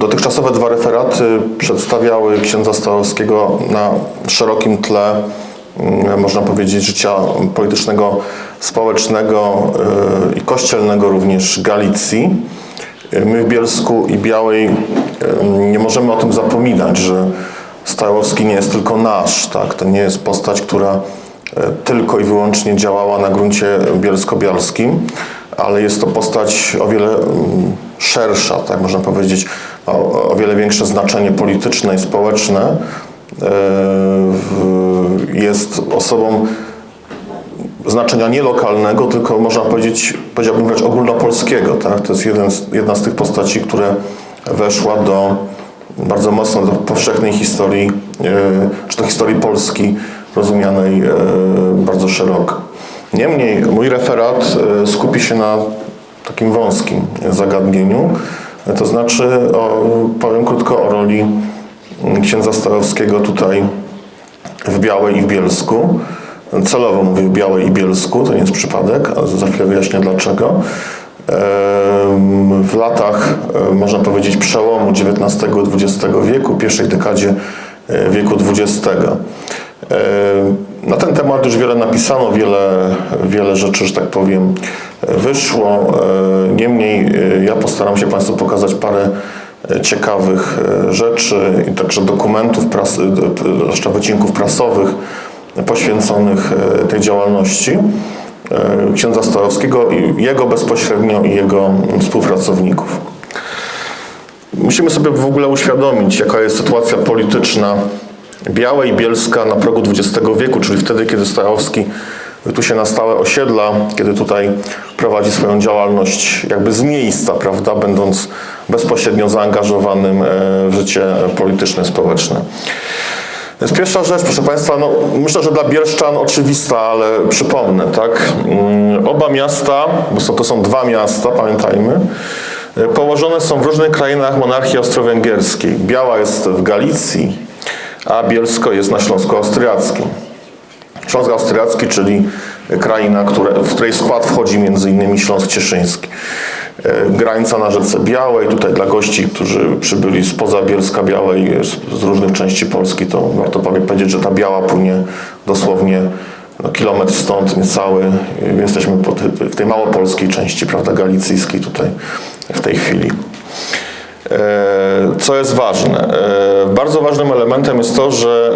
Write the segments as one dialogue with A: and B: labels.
A: Dotychczasowe dwa referaty przedstawiały księdza Stałowskiego na szerokim tle, mm, można powiedzieć, życia politycznego, społecznego y, i kościelnego również Galicji. Y, My w Bielsku i Białej y, nie możemy o tym zapominać, że Stajowski nie jest tylko nasz, tak? To nie jest postać, która e, tylko i wyłącznie działała na gruncie bielsko-bialskim, ale jest to postać o wiele mm, szersza, tak można powiedzieć, o, o wiele większe znaczenie polityczne i społeczne. E, Jest osobą znaczenia nie lokalnego, tylko można powiedzieć, powiedziałbym wręcz ogólnopolskiego. Tak? To jest jeden z, jedna z tych postaci, które weszła do bardzo mocno do powszechnej historii, e, czy do historii Polski rozumianej e, bardzo szeroko. Niemniej mój referat skupi się na takim wąskim zagadnieniu, to znaczy o, powiem krótko o roli księdza Starowskiego tutaj w Białej i w Bielsku. Celowo mówię w Białej i Bielsku, to nie jest przypadek, a za chwilę wyjaśnię dlaczego. W latach, e, można powiedzieć, przełomu XIX i XX wieku, pierwszej dekadzie e, wieku XX. E, Na ten temat już wiele napisano, wiele, wiele rzeczy, że tak powiem, wyszło. Niemniej ja postaram się Państwu pokazać parę e, ciekawych e, rzeczy i także dokumentów, pras, e, zwłaszcza wycinków prasowych poświęconych tej działalności księdza Starowskiego i jego bezpośrednio i jego współpracowników. Musimy sobie w ogóle uświadomić, jaka jest sytuacja polityczna Białej Bielska na progu XX wieku, czyli wtedy, kiedy Starowski tu się na stałe osiedla, kiedy tutaj prowadzi swoją działalność jakby z miejsca, prawda, będąc bezpośrednio zaangażowanym e, w życie polityczne, społeczne. Więc pierwsza rzecz, proszę Państwa, no, myślę, że dla Bielszczan oczywista, ale przypomnę, tak? Mm, Oba miasta, bo to są dwa miasta, pamiętajmy, y, położone są w różnych krainach monarchii austro-węgierskiej. Biała jest w Galicji, a Bielsko jest na Śląsku Austriackim. Śląsk Austriacki, czyli kraina, które, w której skład wchodzi m.in. Śląsk Cieszyński. E, Granica na rzece Białej, tutaj dla gości, którzy przybyli spoza Bielska Białej, z, różnych części Polski, to warto powie- powiedzieć, że ta Biała płynie dosłownie no, kilometr stąd, niecały. E, Jesteśmy w tej małopolskiej części, prawda, galicyjskiej tutaj w tej chwili. E, Co jest ważne? Bardzo ważnym elementem jest to, że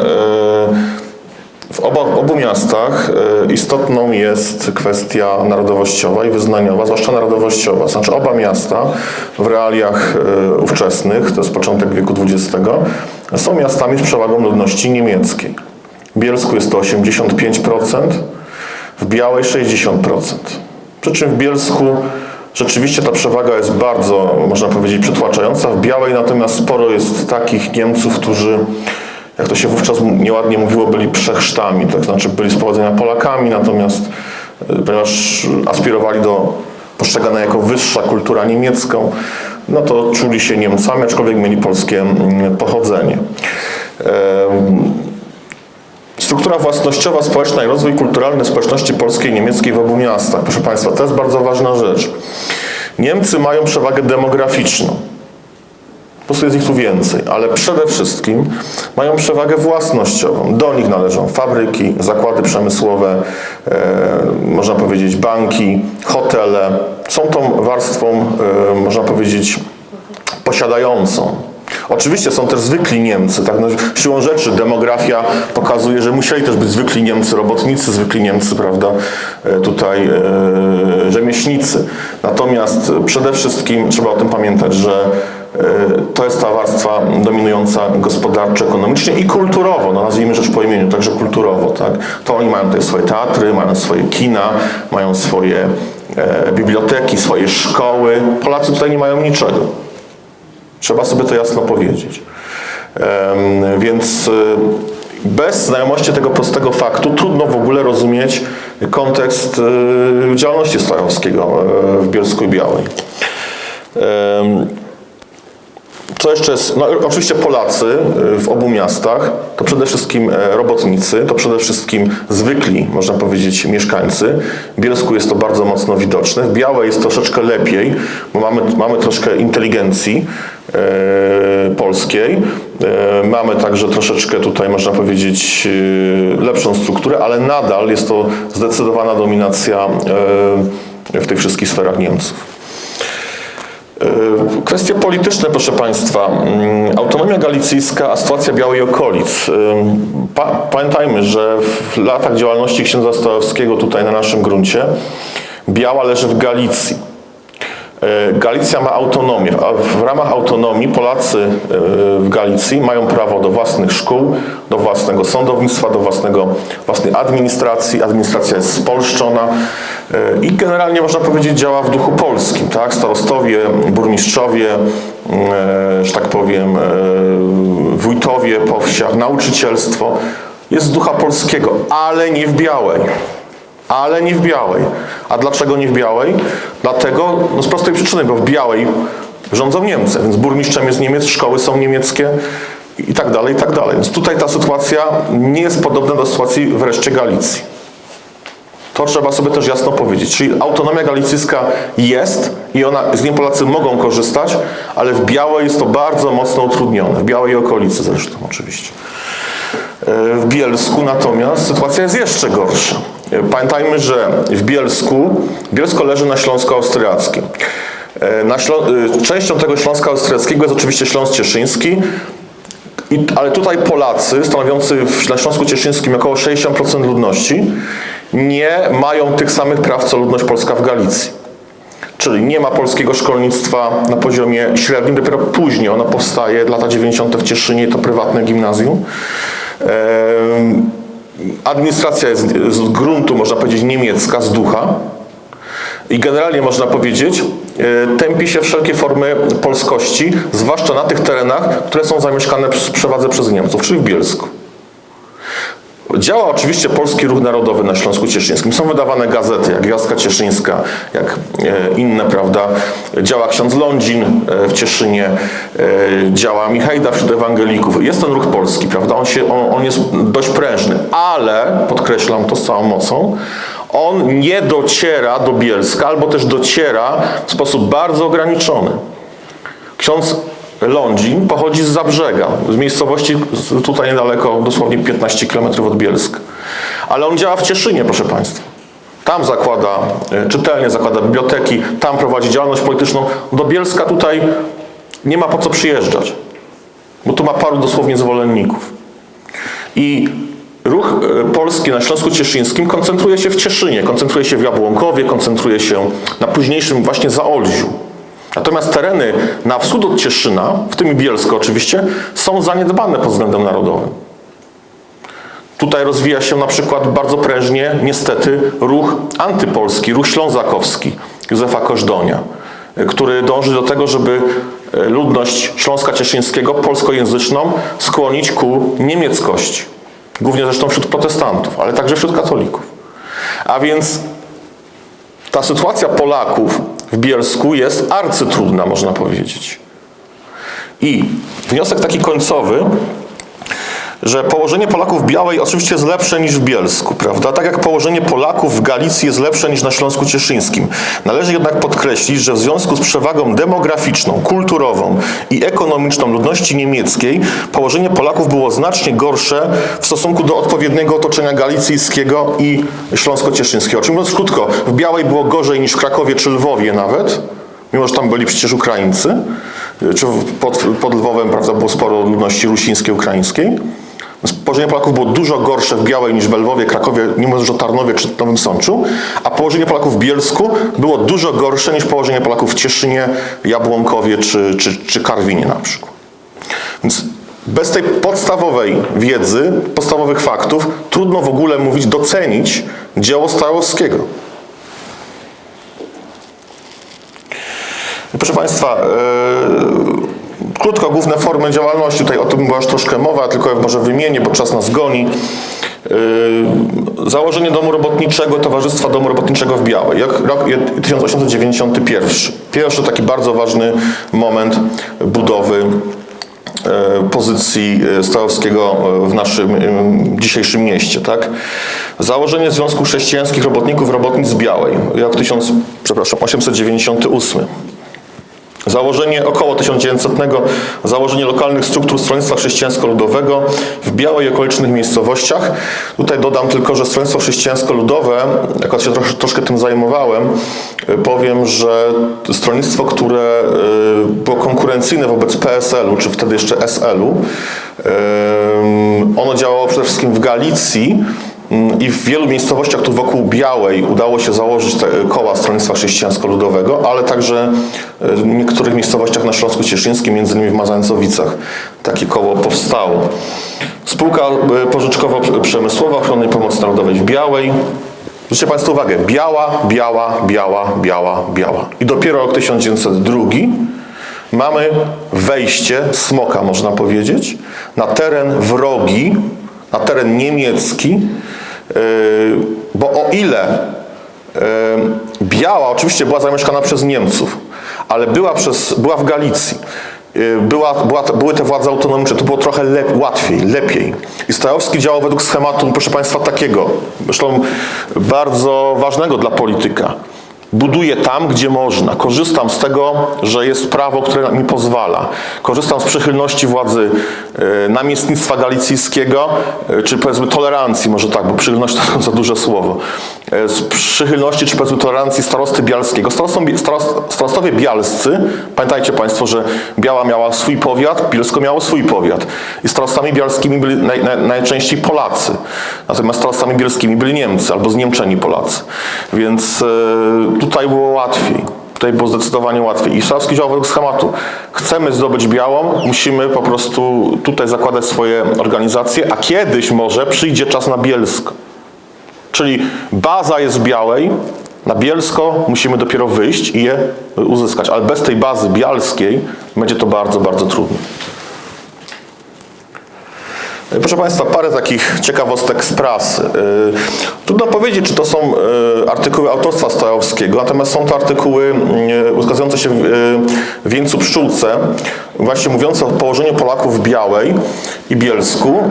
A: w obu miastach e, istotną jest kwestia narodowościowa i wyznaniowa, zwłaszcza narodowościowa. Znaczy oba miasta w realiach e, ówczesnych, to jest początek wieku XX, są miastami z przewagą ludności niemieckiej. W Bielsku jest to 85%, w Białej 60%. Przy czym w Bielsku rzeczywiście ta przewaga jest bardzo, można powiedzieć, przytłaczająca. W Białej natomiast sporo jest takich Niemców, którzy, jak to się wówczas nieładnie mówiło, byli przechrztami, tak znaczy byli z pochodzenia Polakami, natomiast e, ponieważ aspirowali do postrzeganej jako wyższa kultura niemiecką, no to czuli się Niemcami, aczkolwiek mieli polskie mm, pochodzenie. Struktura własnościowa, społeczna i rozwój kulturalny społeczności polskiej i niemieckiej w obu miastach. Proszę Państwa, to jest bardzo ważna rzecz. Niemcy mają przewagę demograficzną. Po prostu jest ich tu więcej, ale przede wszystkim mają przewagę własnościową. Do nich należą fabryki, zakłady przemysłowe, e, można powiedzieć banki, hotele. Są tą warstwą, e, można powiedzieć, posiadającą. Oczywiście są też zwykli Niemcy, tak? No, siłą rzeczy demografia pokazuje, że musieli też być zwykli Niemcy, robotnicy, zwykli Niemcy, prawda, e, tutaj e, rzemieślnicy. Natomiast przede wszystkim trzeba o tym pamiętać, że to jest ta warstwa dominująca gospodarczo, ekonomicznie i kulturowo, no nazwijmy rzecz po imieniu, także kulturowo, tak? To oni mają tutaj swoje teatry, mają swoje kina, mają swoje e, biblioteki, swoje szkoły. Polacy tutaj nie mają niczego. Trzeba sobie to jasno powiedzieć. Więc y, bez znajomości tego prostego faktu trudno w ogóle rozumieć kontekst działalności Starowskiego y, w Bielsku i Białej. Co jeszcze jest? No, oczywiście Polacy y, w obu miastach to przede wszystkim e, robotnicy, to przede wszystkim zwykli, można powiedzieć, mieszkańcy. W Bielsku jest to bardzo mocno widoczne. W Białej jest troszeczkę lepiej, bo mamy, mamy troszkę inteligencji. E, polskiej. E, Mamy także troszeczkę tutaj, można powiedzieć, lepszą strukturę, ale nadal jest to zdecydowana dominacja w tych wszystkich sferach Niemców. E, Kwestie polityczne, proszę Państwa. Mm, Autonomia galicyjska, a sytuacja Białej okolic. Pa, pamiętajmy, że w latach działalności księdza Stałowskiego tutaj na naszym gruncie Biała leży w Galicji. E, Galicja ma autonomię, a w ramach autonomii Polacy e, w Galicji mają prawo do własnych szkół, do własnego sądownictwa, do własnego, własnej administracji. Administracja jest spolszczona e, i generalnie można powiedzieć działa w duchu polskim. Tak? Starostowie, burmistrzowie, e, że tak powiem, wójtowie po wsiach, nauczycielstwo jest z ducha polskiego, ale nie w białej ale nie w białej. A dlaczego nie w białej? Dlatego, no z prostej przyczyny, bo w białej rządzą Niemcy, więc burmistrzem jest Niemiec, szkoły są niemieckie i tak dalej, i tak dalej. Więc tutaj ta sytuacja nie jest podobna do sytuacji w reszcie Galicji. To trzeba sobie też jasno powiedzieć. Czyli autonomia galicyjska jest i ona, z niej Polacy mogą korzystać, ale w Białej jest to bardzo mocno utrudnione. W Białej okolicy zresztą oczywiście. E, W Bielsku natomiast sytuacja jest jeszcze gorsza. Pamiętajmy, że w Bielsku, Bielsko leży na Śląsku Austriackim. E, Na e, częścią tego Śląska Austriackiego jest oczywiście Śląsk Cieszyński, i, ale tutaj Polacy, stanowiący w, na Śląsku Cieszyńskim około 60% ludności, nie mają tych samych praw co ludność polska w Galicji. Czyli nie ma polskiego szkolnictwa na poziomie średnim, dopiero później ono powstaje, lata 90. w Cieszynie, to prywatne gimnazjum. Administracja jest z gruntu, można powiedzieć, niemiecka, z ducha. I generalnie można powiedzieć, e, tępi się wszelkie formy polskości, zwłaszcza na tych terenach, które są zamieszkane w przewadze przez Niemców, czyli w Bielsku. Działa oczywiście Polski Ruch Narodowy na Śląsku Cieszyńskim. Są wydawane gazety, jak Gwiazdka Cieszyńska, jak e, inne, prawda. Działa ksiądz Lądzin e, w Cieszynie, e, działa Michajda wśród ewangelików. Jest ten ruch polski, prawda. On, się, on, on jest dość prężny, ale, podkreślam to z całą mocą, on nie dociera do Bielska, albo też dociera w sposób bardzo ograniczony. Ksiądz Lądzin pochodzi z Zabrzega, z miejscowości tutaj niedaleko, dosłownie 15 km od Bielska. Ale on działa w Cieszynie, proszę Państwa. Tam zakłada e, czytelnie, zakłada biblioteki, tam prowadzi działalność polityczną. Do Bielska tutaj nie ma po co przyjeżdżać, bo tu ma paru dosłownie zwolenników. I ruch e, polski na Śląsku Cieszyńskim koncentruje się w Cieszynie, koncentruje się w Jabłonkowie, koncentruje się na późniejszym właśnie Zaolziu. Natomiast tereny na wschód od Cieszyna, w tym Bielsko oczywiście, są zaniedbane pod względem narodowym. Tutaj rozwija się na przykład bardzo prężnie, niestety, ruch antypolski, ruch ślązakowski Józefa Kożdonia, który dąży do tego, żeby y, ludność Śląska Cieszyńskiego, polskojęzyczną, skłonić ku niemieckości. Głównie zresztą wśród protestantów, ale także wśród katolików. A więc ta sytuacja Polaków w Bielsku jest arcytrudna, można powiedzieć. I wniosek taki końcowy, że położenie Polaków w Białej oczywiście jest lepsze niż w Bielsku, prawda? Tak jak położenie Polaków w Galicji jest lepsze niż na Śląsku Cieszyńskim. Należy jednak podkreślić, że w związku z przewagą demograficzną, kulturową i ekonomiczną ludności niemieckiej, położenie Polaków było znacznie gorsze w stosunku do odpowiedniego otoczenia galicyjskiego i śląsko-cieszyńskiego. Czyli mówiąc krótko, w Białej było gorzej niż w Krakowie czy Lwowie nawet, mimo że tam byli przecież Ukraińcy, czy pod, pod Lwowem prawda, było sporo ludności rusińskiej, ukraińskiej. Położenie Polaków było dużo gorsze w Białej niż w Lwowie, Krakowie, nie mówiąc o Tarnowie czy Nowym Sączu, a położenie Polaków w Bielsku było dużo gorsze niż położenie Polaków w Cieszynie, Jabłonkowie czy, czy, czy Karwinie na przykład. Więc bez tej podstawowej wiedzy, podstawowych faktów, trudno w ogóle mówić, docenić dzieło Starowskiego. Proszę Państwa, yy, krótko główne formy działalności, tutaj o tym była już troszkę mowa, tylko może wymienię, bo czas nas goni. Yy, założenie Domu Robotniczego, Towarzystwa Domu Robotniczego w Białej, jak rok 1891. Pierwszy taki bardzo ważny moment budowy e, pozycji Stałowskiego e, w naszym dzisiejszym mieście. Tak? Założenie Związku Chrześcijańskich Robotników Robotnic Białej, jak 1000, przepraszam, 898. Założenie około 1900, założenie lokalnych struktur Stronnictwa Chrześcijańsko-Ludowego w Białej i okolicznych miejscowościach. Tutaj dodam tylko, że Stronnictwo Chrześcijańsko-Ludowe, jako się trosz, troszkę tym zajmowałem, y, powiem, że stronnictwo, które y, było konkurencyjne wobec PSL-u, czy wtedy jeszcze SL-u, ono działało przede wszystkim w Galicji, I w wielu miejscowościach tu wokół Białej udało się założyć te koła Stronnictwa Chrześcijańsko-Ludowego, ale także w niektórych miejscowościach na Śląsku Cieszyńskim, między innymi w Mazańcowicach, takie koło powstało. Spółka e, pożyczkowo-przemysłowa Ochrony Pomocy Narodowej w Białej. Zwróćcie Państwo uwagę, biała, biała, biała, biała, biała. I dopiero rok 1902 mamy wejście smoka, można powiedzieć, na teren wrogi, na teren niemiecki, bo o ile yy, Biała oczywiście była zamieszkana przez Niemców, ale była, przez, była w Galicji, yy, była, była, były te władze autonomiczne, to było trochę lep, łatwiej, lepiej. I Stajowski działał według schematu, proszę Państwa, takiego, zresztą bardzo ważnego dla polityka. Buduję tam, gdzie można. Korzystam z tego, że jest prawo, które mi pozwala. Korzystam z przychylności władzy e, namiestnictwa galicyjskiego, e, czy powiedzmy tolerancji, może tak, bo przychylność to za duże słowo. E, z przychylności, czy powiedzmy tolerancji starosty bialskiego. Starostom, starost, starostowie bialscy, pamiętajcie Państwo, że Biała miała swój powiat, Bielsko miało swój powiat. I starostami bialskimi byli naj, naj, najczęściej Polacy. Natomiast starostami bielskimi byli Niemcy, albo zniemczeni Polacy. Więc e, tutaj było łatwiej. Tutaj było zdecydowanie łatwiej. I Szałowski działał według schematu. Chcemy zdobyć białą, musimy po prostu tutaj zakładać swoje organizacje, a kiedyś może przyjdzie czas na Bielsko. Czyli baza jest w Białej, na Bielsko musimy dopiero wyjść i je uzyskać, ale bez tej bazy bialskiej będzie to bardzo, bardzo trudne. Proszę Państwa, parę takich ciekawostek z prasy. Yy, Trudno powiedzieć, czy to są yy, artykuły autorstwa Stojowskiego, natomiast są to artykuły yy, ukazujące się w Wieńcu Pszczółce, właśnie mówiące o położeniu Polaków w Białej i Bielsku,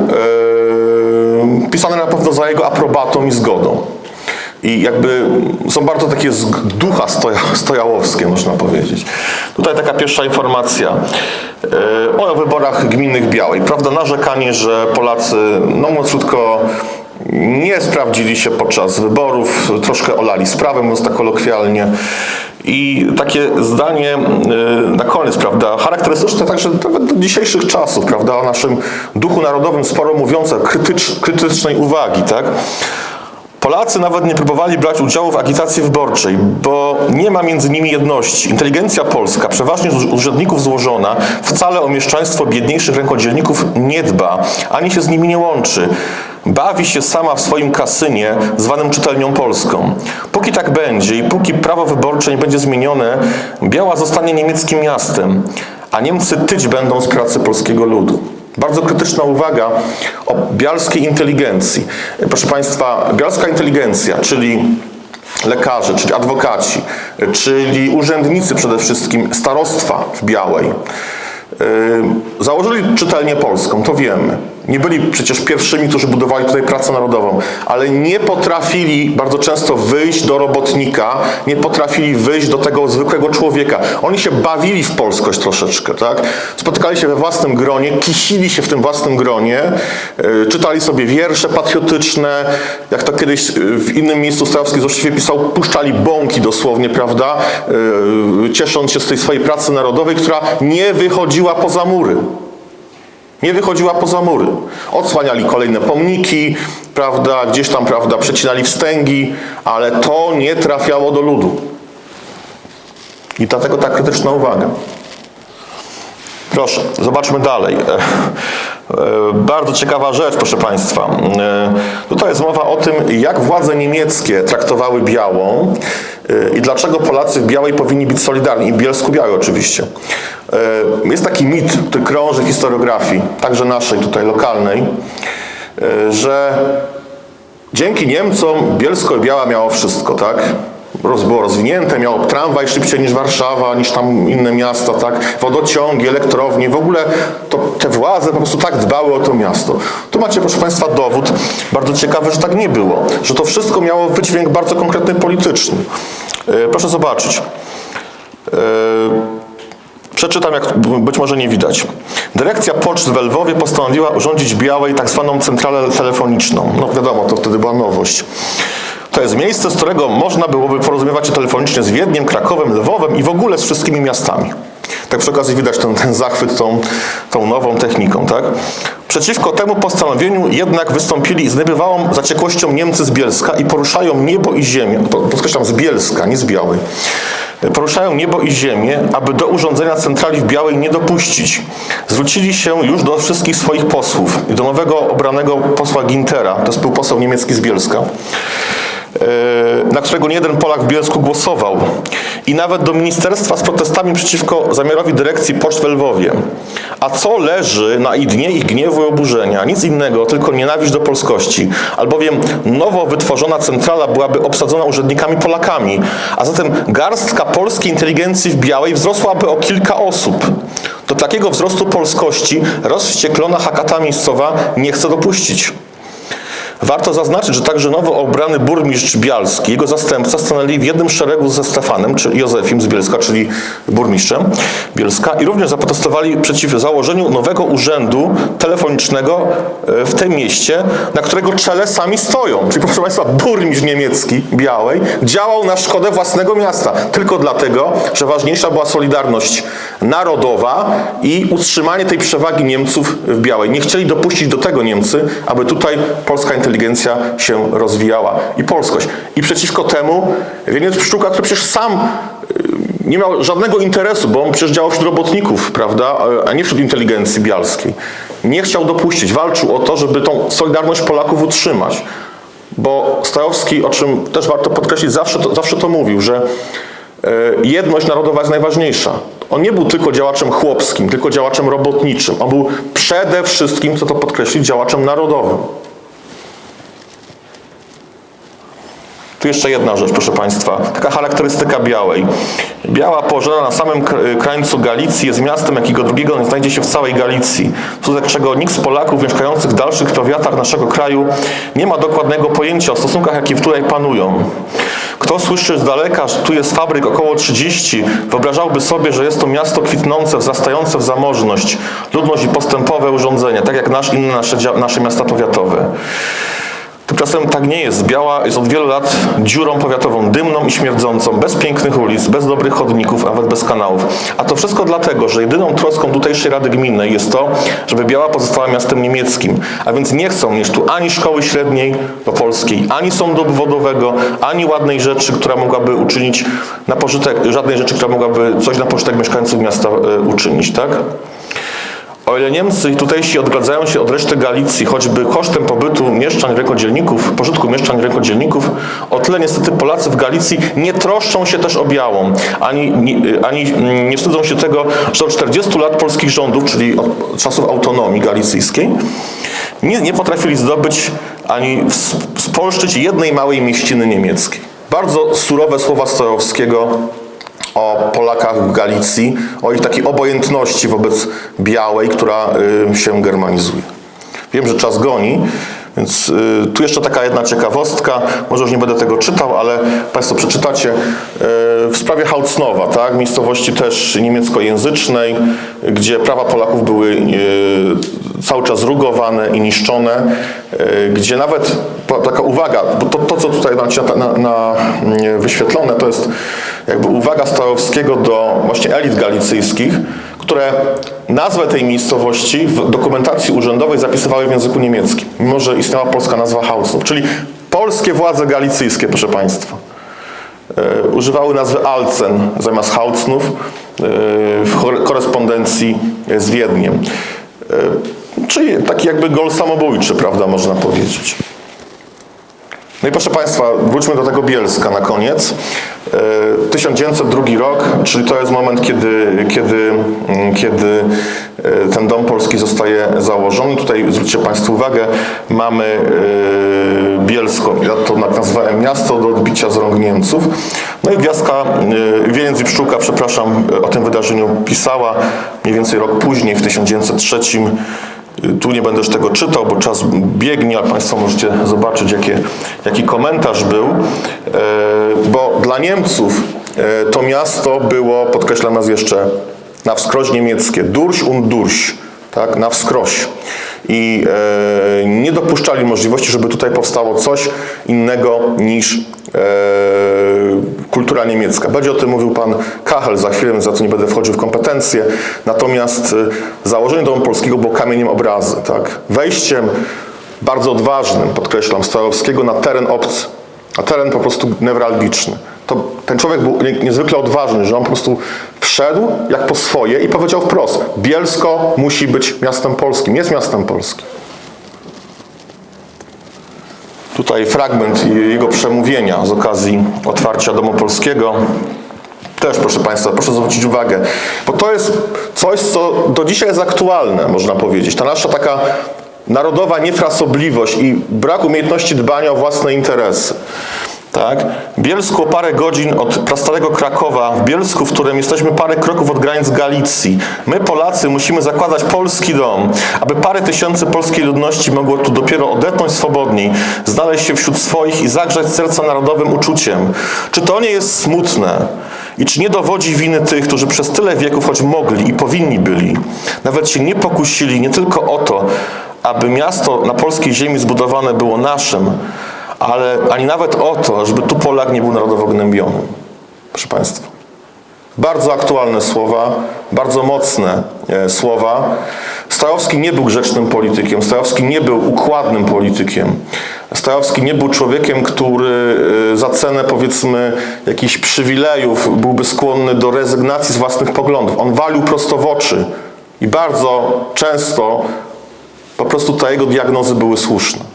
A: pisane na pewno za jego aprobatą i zgodą. I jakby są bardzo takie z ducha stoja, stojałowskie, można powiedzieć. Tutaj taka pierwsza informacja e, o wyborach gminnych Białej. Prawda, narzekanie, że Polacy, no mówiąc krótko, nie sprawdzili się podczas wyborów, troszkę olali sprawę, mówiąc tak kolokwialnie. I takie zdanie e, na koniec, prawda, charakterystyczne także nawet do dzisiejszych czasów, prawda, o naszym duchu narodowym, sporo mówiące, krytycz, krytycznej uwagi, tak. Polacy nawet nie próbowali brać udziału w agitacji wyborczej, bo nie ma między nimi jedności. Inteligencja polska, przeważnie z urzędników złożona, wcale o mieszczaństwo biedniejszych rękodzielników nie dba, ani się z nimi nie łączy. Bawi się sama w swoim kasynie, zwanym czytelnią polską. Póki tak będzie i póki prawo wyborcze nie będzie zmienione, Biała zostanie niemieckim miastem, a Niemcy tyć będą z pracy polskiego ludu. Bardzo krytyczna uwaga o bialskiej inteligencji. Proszę Państwa, bialska inteligencja, czyli lekarze, czyli adwokaci, czyli urzędnicy przede wszystkim starostwa w Białej, yy, założyli czytelnię polską, to wiemy. Nie byli przecież pierwszymi, którzy budowali tutaj pracę narodową, ale nie potrafili bardzo często wyjść do robotnika, nie potrafili wyjść do tego zwykłego człowieka. Oni się bawili w polskość troszeczkę, tak? Spotykali się we własnym gronie, kisili się w tym własnym gronie, yy, czytali sobie wiersze patriotyczne, jak to kiedyś w innym miejscu Stajowski złośliwie pisał, puszczali bąki dosłownie, prawda? Yy, ciesząc się z tej swojej pracy narodowej, która nie wychodziła poza mury nie wychodziła poza mury. Odsłaniali kolejne pomniki, prawda, gdzieś tam, prawda, przecinali wstęgi, ale to nie trafiało do ludu. I dlatego ta krytyczna uwaga. Proszę, zobaczmy dalej. E, e, Bardzo ciekawa rzecz, proszę Państwa. E, Tutaj jest mowa o tym, jak władze niemieckie traktowały Białą i dlaczego Polacy w Białej powinni być solidarni, i w Bielsku Białej oczywiście. Jest taki mit, który krąży w historiografii, także naszej, tutaj lokalnej, że dzięki Niemcom Bielsko i Biała miało wszystko, tak? Było rozwinięte, miało tramwaj szybciej niż Warszawa, niż tam inne miasta, tak? Wodociągi, elektrownie, w ogóle to te władze po prostu tak dbały o to miasto. Tu macie, proszę Państwa, dowód bardzo ciekawy, że tak nie było, że to wszystko miało wydźwięk bardzo konkretny polityczny. E, proszę zobaczyć. E, Przeczytam, jak być może nie widać. Dyrekcja Poczt w Lwowie postanowiła urządzić Białej tak zwaną centralę telefoniczną. No wiadomo, to wtedy była nowość. To jest miejsce, z którego można byłoby porozumiewać się telefonicznie z Wiedniem, Krakowem, Lwowem i w ogóle z wszystkimi miastami. Tak przy okazji widać ten, ten zachwyt tą, tą nową techniką, tak? Przeciwko temu postanowieniu jednak wystąpili z niebywałą zaciekłością Niemcy z Bielska i poruszają niebo i ziemię, po- podkreślam z Bielska, nie z Białej, poruszają niebo i ziemię, aby do urządzenia centrali w Białej nie dopuścić. Zwrócili się już do wszystkich swoich posłów i do nowego obranego posła Gintera, to jest był poseł niemiecki z Bielska, na którego nie jeden Polak w Bielsku głosował. I nawet do ministerstwa z protestami przeciwko zamiarowi dyrekcji Poczt w Lwowie. A co leży na i dnie ich gniewu i oburzenia? Nic innego, tylko nienawiść do polskości. Albowiem nowo wytworzona centrala byłaby obsadzona urzędnikami Polakami, a zatem garstka polskiej inteligencji w Białej wzrosłaby o kilka osób. Do takiego wzrostu polskości rozwścieklona hakata miejscowa nie chce dopuścić. Warto zaznaczyć, że także nowo obrany burmistrz Bialski, jego zastępca stanęli w jednym szeregu ze Stefanem, czy Józefim z Bielska, czyli burmistrzem Bielska i również zaprotestowali przeciw założeniu nowego urzędu telefonicznego e, w tym mieście, na którego czele sami stoją. Czyli proszę Państwa, burmistrz niemiecki Białej działał na szkodę własnego miasta, tylko dlatego, że ważniejsza była solidarność narodowa i utrzymanie tej przewagi Niemców w Białej. Nie chcieli dopuścić do tego Niemcy, aby tutaj polska inteligencja się rozwijała i polskość. I przeciwko temu Wieniec Pszczółka, który przecież sam y, nie miał żadnego interesu, bo on przecież działał wśród robotników, prawda, a nie wśród inteligencji bialskiej. Nie chciał dopuścić, walczył o to, żeby tą solidarność Polaków utrzymać. Bo Stajowski, o czym też warto podkreślić, zawsze to, zawsze to mówił, że e, jedność narodowa jest najważniejsza. On nie był tylko działaczem chłopskim, tylko działaczem robotniczym. On był przede wszystkim, chcę to podkreślić, działaczem narodowym. Tu jeszcze jedna rzecz, proszę Państwa. Taka charakterystyka Białej. Biała położona na samym k- krańcu Galicji jest miastem, jakiego drugiego nie znajdzie się w całej Galicji. Wskutek czego nikt z Polaków mieszkających w dalszych powiatach naszego kraju nie ma dokładnego pojęcia o stosunkach, jakie tutaj panują. Kto słyszy z daleka, że tu jest fabryk około 30, wyobrażałby sobie, że jest to miasto kwitnące, wzrastające w zamożność, ludność i postępowe urządzenia, tak jak nasz, inne nasze, nasze miasta powiatowe. Tymczasem tak nie jest. Biała jest od wielu lat dziurą powiatową, dymną i śmierdzącą, bez pięknych ulic, bez dobrych chodników, nawet bez kanałów. A to wszystko dlatego, że jedyną troską tutejszej Rady Gminnej jest to, żeby Biała pozostała miastem niemieckim. A więc nie chcą mieć tu ani szkoły średniej polskiej, ani sądu obwodowego, ani ładnej rzeczy, która mogłaby uczynić na pożytek, żadnej rzeczy, która mogłaby coś na pożytek mieszkańców miasta e, uczynić, tak? O ile Niemcy i tutejsi odgradzają się od reszty Galicji, choćby kosztem pobytu mieszczań rękodzielników, pożytku mieszczań rękodzielników, o tyle niestety Polacy w Galicji nie troszczą się też o białą, ani, ni- ani mm, nie wstydzą się tego, że od 40 lat polskich rządów, czyli od czasów autonomii galicyjskiej, nie, nie potrafili zdobyć ani spolszczyć jednej małej mieściny niemieckiej. Bardzo surowe słowa Stojowskiego o Polakach w Galicji, o ich takiej obojętności wobec białej, która y, się germanizuje. Wiem, że czas goni, więc y, tu jeszcze taka jedna ciekawostka, może już nie będę tego czytał, ale Państwo przeczytacie. Y, w sprawie Haucnowa, tak, miejscowości też niemieckojęzycznej, gdzie prawa Polaków były cały czas rugowane i niszczone, gdzie nawet taka uwaga, bo to, to co tutaj macie na, na, na mm, wyświetlone, to jest jakby uwaga Stajowskiego do właśnie elit galicyjskich, które nazwę tej miejscowości w dokumentacji urzędowej zapisywały w języku niemieckim, mimo że istniała polska nazwa Hausnów, czyli polskie władze galicyjskie, proszę Państwa. E, używały nazwy Alcen zamiast Haucnów e, w korespondencji z Wiedniem. E, czyli taki jakby gol samobójczy, prawda, można powiedzieć. No i proszę Państwa, wróćmy do tego Bielska na koniec. E, 1902 rok, czyli to jest moment, kiedy, kiedy, mm, kiedy e, ten Dom Polski zostaje założony. Tutaj zwróćcie Państwo uwagę, mamy e, Bielsko, ja to nazwałem miasto do odbicia z rąk Niemców. No i Gwiazdka, e, Wieniec i Pszczółka, przepraszam, o tym wydarzeniu pisała mniej więcej rok później, w 1903 tu nie będę już tego czytał, bo czas biegnie, a Państwo możecie zobaczyć, jakie, jaki komentarz był. E, Bo dla Niemców e, to miasto było, podkreślam raz jeszcze, na wskroś niemieckie, durch und durch, tak, na wskroś. I e, nie dopuszczali możliwości, żeby tutaj powstało coś innego niż e, kultura niemiecka. Będzie o tym mówił pan Kachel za chwilę, za to nie będę wchodził w kompetencje. Natomiast e, założenie domu polskiego było kamieniem obrazy. Tak? Wejściem bardzo odważnym, podkreślam, Stajowskiego na teren obcy, na teren po prostu newralgiczny. To ten człowiek był nie- niezwykle odważny, że on po prostu wszedł jak po swoje i powiedział wprost: Bielsko musi być miastem polskim, jest miastem polskim. Tutaj fragment jego przemówienia z okazji otwarcia Domu Polskiego. Też, proszę Państwa, proszę zwrócić uwagę, bo to jest coś, co do dzisiaj jest aktualne, można powiedzieć. Ta nasza taka narodowa niefrasobliwość i brak umiejętności dbania o własne interesy. Tak? Bielsku o parę godzin od prastarego Krakowa, w Bielsku, w którym jesteśmy parę kroków od granic Galicji. My, Polacy, musimy zakładać polski dom, aby parę tysięcy polskiej ludności mogło tu dopiero odetchnąć swobodniej, znaleźć się wśród swoich i zagrzać serca narodowym uczuciem. Czy to nie jest smutne? I czy nie dowodzi winy tych, którzy przez tyle wieków, choć mogli i powinni byli, nawet się nie pokusili nie tylko o to, aby miasto na polskiej ziemi zbudowane było naszym, ale ani nawet o to, żeby tu Polak nie był narodowo gnębionym. Proszę Państwa. Bardzo aktualne słowa, bardzo mocne e, słowa. Stajowski nie był grzecznym politykiem, Stajowski nie był układnym politykiem. Stajowski nie był człowiekiem, który e, za cenę powiedzmy jakichś przywilejów byłby skłonny do rezygnacji z własnych poglądów. On walił prosto w oczy i bardzo często po prostu te jego diagnozy były słuszne.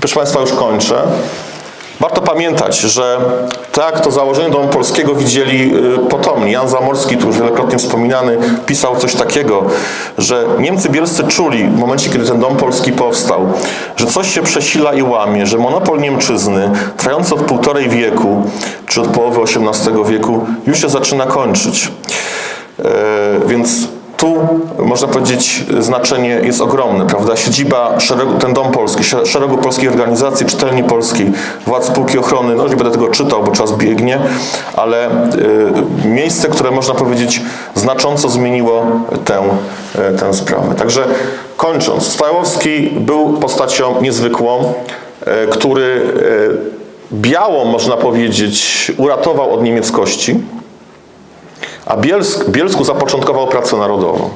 A: Proszę Państwa, już kończę. Warto pamiętać, że tak to założenie Domu Polskiego widzieli y, potomni. Jan Zamorski, tu już wielokrotnie wspominany, pisał coś takiego, że Niemcy bielscy czuli w momencie, kiedy ten Dom Polski powstał, że coś się przesila i łamie, że monopol Niemczyzny, trwający od półtorej wieku, czy od połowy XVIII wieku, już się zaczyna kończyć. E, Więc tu można powiedzieć znaczenie jest ogromne, prawda? Siedziba szeregu, ten dom polski, sze- szeregu polskich organizacji, czytelni polskiej, władz spółki ochrony, no nie będę tego czytał, bo czas biegnie, ale y, miejsce, które można powiedzieć znacząco zmieniło tę, y, tę sprawę. Także kończąc, Stajowski był postacią niezwykłą, y, który y, białą, można powiedzieć, uratował od niemieckości, a Bielsk, Bielsku zapoczątkował pracę narodową.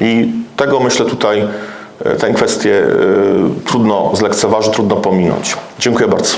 A: I tego myślę tutaj, e, tę kwestię e, trudno zlekceważyć, trudno pominąć. Dziękuję bardzo.